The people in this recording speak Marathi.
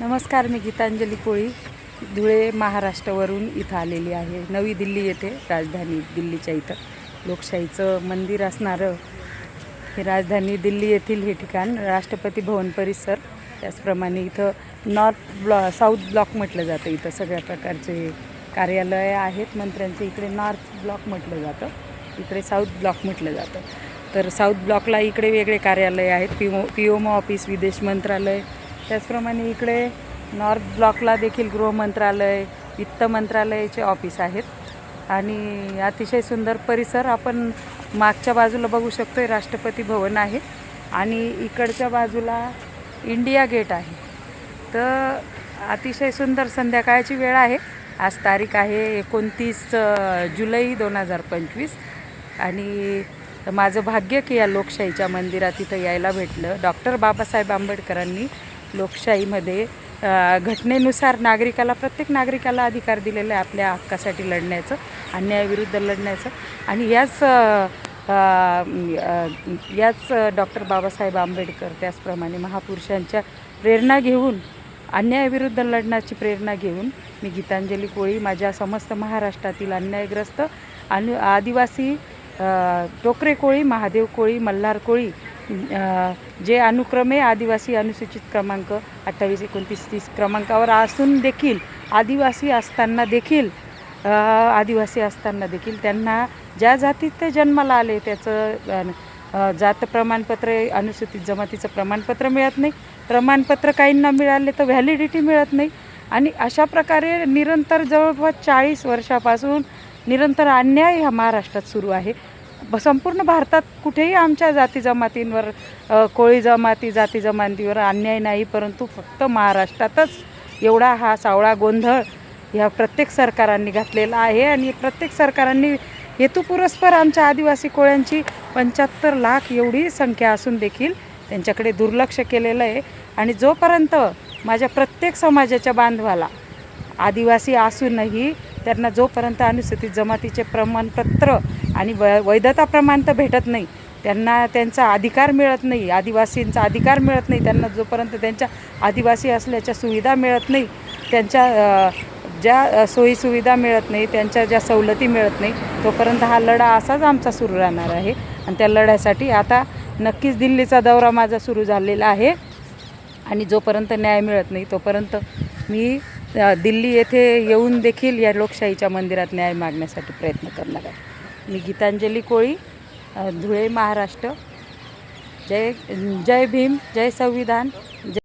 नमस्कार मी गीतांजली कोळी. धुळे महाराष्ट्रावरून इथं आलेली आहे. नवी दिल्ली येथे राजधानी दिल्लीच्या इथं. लोकशाहीचं मंदिर असणारं हे राजधानी दिल्ली येथील हे ठिकाण राष्ट्रपती भवन परिसर. त्याचप्रमाणे इथं नॉर्थ ब्लॉ साऊथ ब्लॉक म्हटलं जातं. इथं सगळ्या प्रकारचे कार्यालय आहेत. मंत्र्यांचे इकडे नॉर्थ ब्लॉक म्हटलं जातं. इकडे साऊथ ब्लॉक म्हटलं जातं. तर साऊथ ब्लॉकला इकडे वेगळे कार्यालय आहेत. पी ओ पी ओमो ऑफिस विदेश मंत्रालय त्याचप्रमाणे इकडे नॉर्थ ब्लॉकला देखील गृहमंत्रालय वित्त मंत्रालयाचे ऑफिस आहेत. आणि अतिशय सुंदर परिसर आपण मागच्या बाजूला बघू शकतो आहे राष्ट्रपती भवन आहे. आणि इकडच्या बाजूला इंडिया गेट आहे. तर अतिशय सुंदर संध्याकाळची वेळ आहे. आज तारीख आहे एकोणतीस जुलै दोन हजार पंचवीस. आणि माझं भाग्य की या लोकशाहीच्या मंदिरात इथं यायला भेटलं. डॉक्टर बाबासाहेब आंबेडकरांनी लोकशाहीमध्ये घटनेनुसार नागरिकाला प्रत्येक नागरिकाला अधिकार दिलेला आहे आपल्या हक्कासाठी लढण्याचं अन्यायाविरुद्ध लढण्याचं. आणि याच याच डॉक्टर बाबासाहेब आंबेडकर त्याचप्रमाणे महापुरुषांच्या प्रेरणा घेऊन अन्यायाविरुद्ध लढण्याची प्रेरणा घेऊन मी गीतांजली कोळी माझ्या समस्त महाराष्ट्रातील अन्यायग्रस्त आणि आदिवासी टोकरे कोळी महादेव कोळी मल्हार कोळी जे अनुक्रमे आदिवासी अनुसूचित क्रमांक अठ्ठावीस एकोणतीस तीस क्रमांकावर असून देखील आदिवासी असताना देखील आदिवासी असताना देखील त्यांना ज्या जातीत ते जन्माला आले त्याचं जात प्रमाणपत्र अनुसूचित जमातीचं प्रमाणपत्र मिळत नाही. प्रमाणपत्र काहींना मिळाले तर व्हॅलिडिटी मिळत नाही. आणि अशा प्रकारे निरंतर जवळपास चाळीस वर्षापासून निरंतर अन्याय हा महाराष्ट्रात सुरू आहे. संपूर्ण भारतात कुठेही आमच्या जाती जमातींवर कोळी जमाती जाती जमातीवर अन्याय नाही परंतु फक्त महाराष्ट्रातच एवढा हा सावळा गोंधळ ह्या प्रत्येक सरकारांनी घातलेला आहे आणि प्रत्येक सरकारांनी हेतुपुरस्पर आमच्या आदिवासी कोळ्यांची पंच्याहत्तर लाख एवढी संख्या असून देखील त्यांच्याकडे दुर्लक्ष केलेलं आहे. आणि जोपर्यंत माझ्या प्रत्येक समाजाच्या बांधवाला आदिवासी असूनही त्यांना जोपर्यंत अनुसूचित जमातीचे प्रमाणपत्र आणि व वैधता प्रमाण तर भेटत नाही. त्यांना त्यांचा अधिकार मिळत नाही. आदिवासींचा अधिकार मिळत नाही. त्यांना जोपर्यंत त्यांच्या आदिवासी असल्याच्या सुविधा मिळत नाही त्यांच्या ज्या सोयीसुविधा मिळत नाही त्यांच्या ज्या सवलती मिळत नाही तोपर्यंत हा लढा असाच आमचा सुरू राहणार आहे. आणि त्या लढ्यासाठी आता नक्कीच दिल्लीचा दौरा माझा सुरू झालेला आहे. आणि जोपर्यंत न्याय मिळत नाही तोपर्यंत मी दिल्ली येथे येऊन देखील या लोकशाहीच्या मंदिरात न्याय मागण्यासाठी प्रयत्न करणार आहे. मी गीतांजली कोळी धुळे महाराष्ट्र. जय जय भीम जय संविधान जय